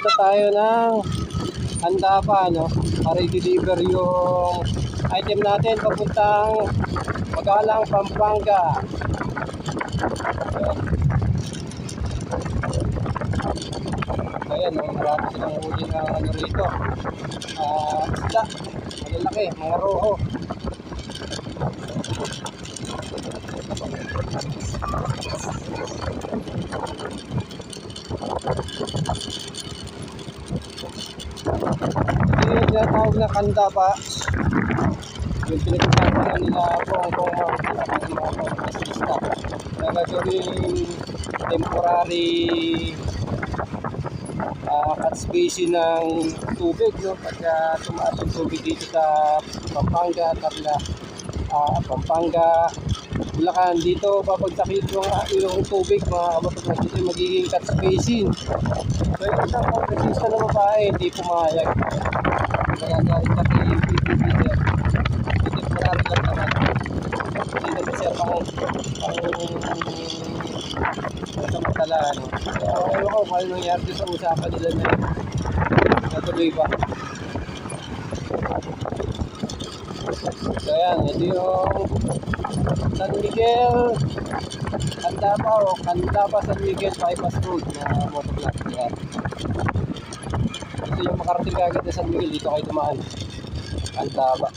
pupunta tayo ng handa pa, no? Para i-deliver yung item natin papuntang Magalang, Pampanga. Ayan. Ayan, no? marami silang huli na ano rito. Ah, isda, malalaki, mga roho. Yung tinatawag na kanda pa. Yung pinag-usapan nila kung kung mga pang-assista na gagawing temporary uh, cut spacing ng tubig no? Pagka tumaas yung tubig dito sa Pampanga, Tarla, ah, Pampanga, Bulacan. Dito babagsakin yung, yung tubig mga yung magiging cut spacing so yung isang pang-assista na babae hindi pumayag dahil kami yung PPP niya hindi marami lang naman hindi naman siya pang pang samantala ano kaya ewan ko kung ano nangyari sa usapan nila na natuloy ba so yan ito yung San Miguel Candaba o Candaba San Miguel Bypass Road na motovlog yan ito yung makarating ka agad na San Miguel dito kayo dumaan. Candaba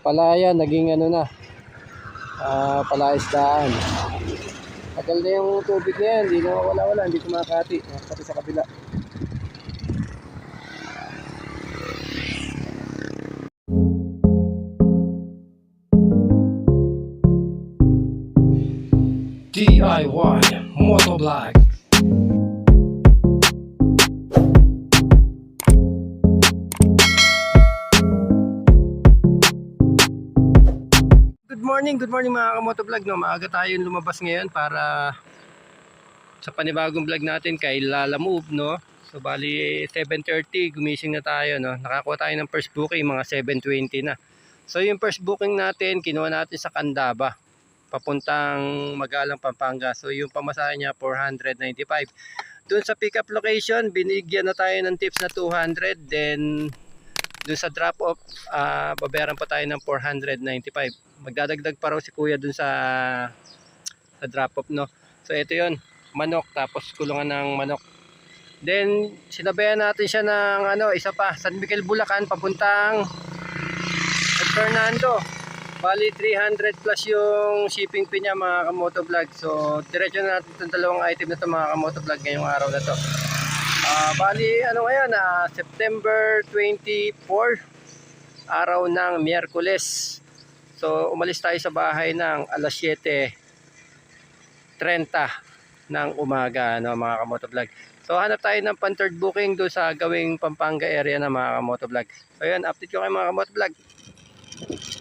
palaya naging ano na ah palaisdaan tagal na yung tubig na yan hindi na wala wala hindi kumakati Ah, pati sa kabila DIY Motovlog Good morning, good morning mga kamotovlog no. Maaga tayong lumabas ngayon para sa panibagong vlog natin kay Lala Move no. So bali 7:30 gumising na tayo no. Nakakuha tayo ng first booking mga 7:20 na. So yung first booking natin kinuha natin sa Candaba papuntang Magalang Pampanga. So yung pamasahe niya 495. Doon sa pickup location binigyan na tayo ng tips na 200 then doon sa drop off ah babayaran pa tayo ng 495 magdadagdag pa raw si kuya dun sa sa drop off no? So ito yon manok. Tapos kulungan ng manok. Then sinabayan natin siya ng ano isa pa San Miguel Bulacan papuntang San Fernando bali 300 plus yung shipping fee niya mga kamoto vlog so diretso na natin itong dalawang item na to mga kamoto vlog ngayong araw na to Ah, bali ano ngayon ah, September 24 araw ng Miyerkules So umalis tayo sa bahay ng alas 7.30 ng umaga no, mga kamotovlog. So hanap tayo ng pan third booking do sa gawing Pampanga area na mga kamotovlog. So yun, update ko kayo mga kamotovlog. Pasak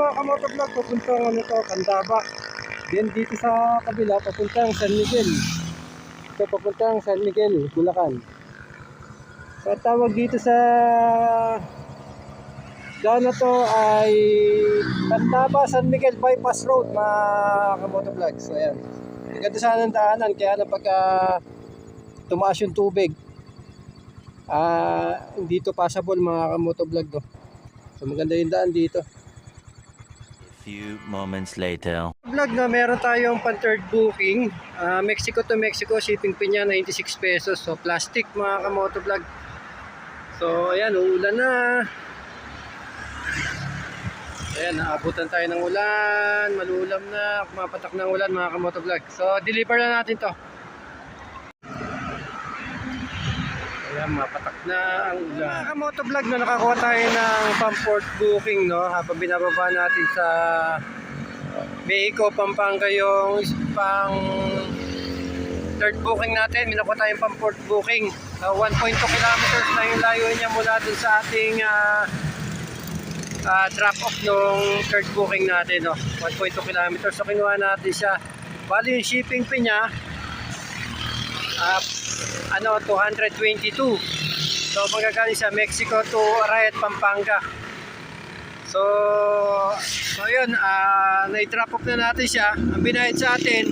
mga kamotovlog, papuntang ano to, Candaba. Then dito sa kabila, papuntang San Miguel. Ito papuntang San Miguel, Bulacan. So, tawag dito sa daan na to ay Tandaba San Miguel Bypass Road mga kamotovlog. So ayan. Maganda sana ang daanan kaya na pagka tumaas yung tubig ah hindi to passable mga kamotovlog do. So maganda yung daan dito. Few moments later. Vlog na meron tayong pan third booking. Ah, Mexico to Mexico, shipping fee niya 96 pesos. So plastic mga kamoto vlog. So ayan, uulan na. Ayan, naabutan tayo ng ulan, malulam na, kumapatak ng ulan mga kamoto vlog. So deliver na natin to. Ayan, mapatak na ang ulan. Mga kamoto vlog na nakakuha tayo ng pang-port booking no, habang binababa natin sa Mexico, Pampanga yung pang third booking natin. Minakuha tayong fourth booking. Uh, 1.2 kilometers na yung layo niya mula dun sa ating ah, ah, drop off nung third booking natin. No? 1.2 kilometers. So kinuha natin siya. Bali yung shipping fee niya ah, ano 222. So magagaling sa Mexico to Arayat, Pampanga. So, so yun, ah na-drop off na natin siya. Ang binayad sa atin,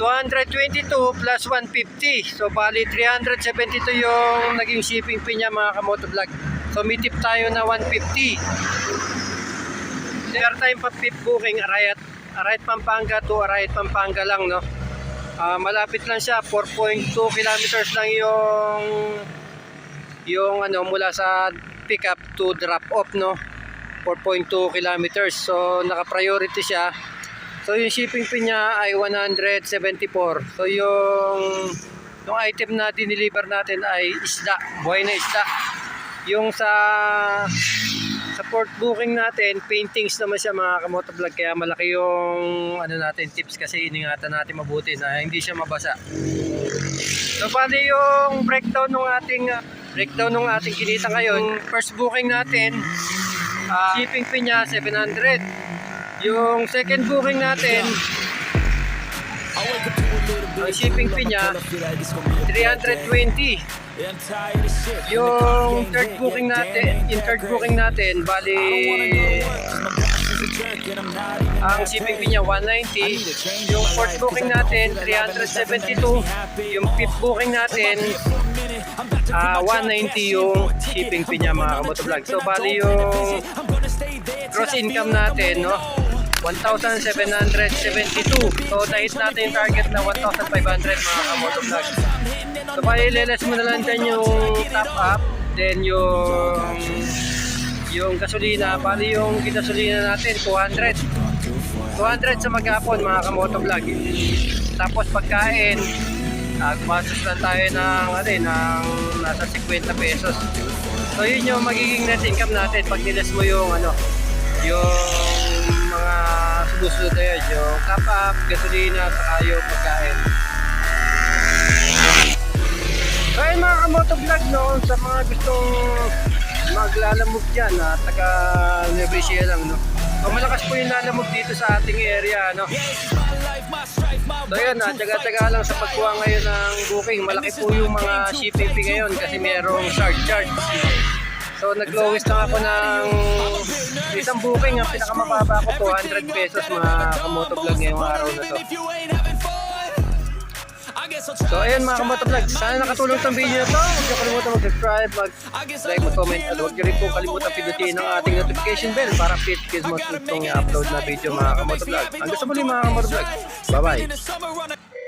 222 plus 150. So, bali 372 yung naging shipping fee niya mga kamoto vlog. So, may tayo na 150. Meron tayong pa-pip booking, Arayat, Arayat Pampanga to Arayat Pampanga lang, no? Ah, malapit lang siya, 4.2 kilometers lang yung yung ano mula sa pick up to drop off, no? 4.2 kilometers. So, naka-priority siya. So, yung shipping fee niya ay 174. So, yung yung item na dineliver natin ay isda, buhay na isda. Yung sa sa port booking natin, paintings naman siya mga kamotovlog kaya malaki yung ano natin tips kasi iningatan natin mabuti na hindi siya mabasa. So bali yung breakdown ng ating uh, breakdown ng ating kinita ngayon, first booking natin, ah, shipping fee niya 700. Yung second booking natin, ang shipping fee niya 320. Yung third booking natin, in third booking natin, bali ang shipping fee niya 190. Yung fourth booking natin 372. Yung fifth booking natin ah 190 yung shipping fee niya mga kamotovlog. So bali yung gross income natin no? 1,772. So nahit natin yung target na 1,500 mga kamotovlog. So bali leles mo na lang dyan yung top up then yung yung gasolina, bali yung ginasolina natin 200. 200 sa maghapon mga kamotovlog. Tapos pagkain, gumastos lang tayo ng, ano, eh, ng nasa 50 pesos. So yun yung magiging net income natin pag nilas mo yung ano, yung mga sumusunod na yun, yung top up, gasolina, saka yung pagkain. Mga kamotovlog no, sa mga gustong maglalamog dyan na taga Nueva Ecija lang no. So malakas po yung lalamog dito sa ating area no. So yun, ah, tsaga-tsaga lang sa pagkuha ngayon ng booking. Malaki po yung mga shipping fee ngayon kasi merong surcharge. So nag-lowest lang ako ng isang booking. Ang pinakamababa ko 200 pesos mga kamotovlog ngayong araw na to. So ayun mga kamotovlog, sana nakatulong itong video na to. Huwag niyo kalimutan mag-subscribe, mag-like, mag-comment at huwag niyo rin po kalimutan pindutin ang ating notification bell para update kayo sa mga itong i-upload na video mga kamotovlog. Hanggang sa muli mga kamotovlog. Bye-bye!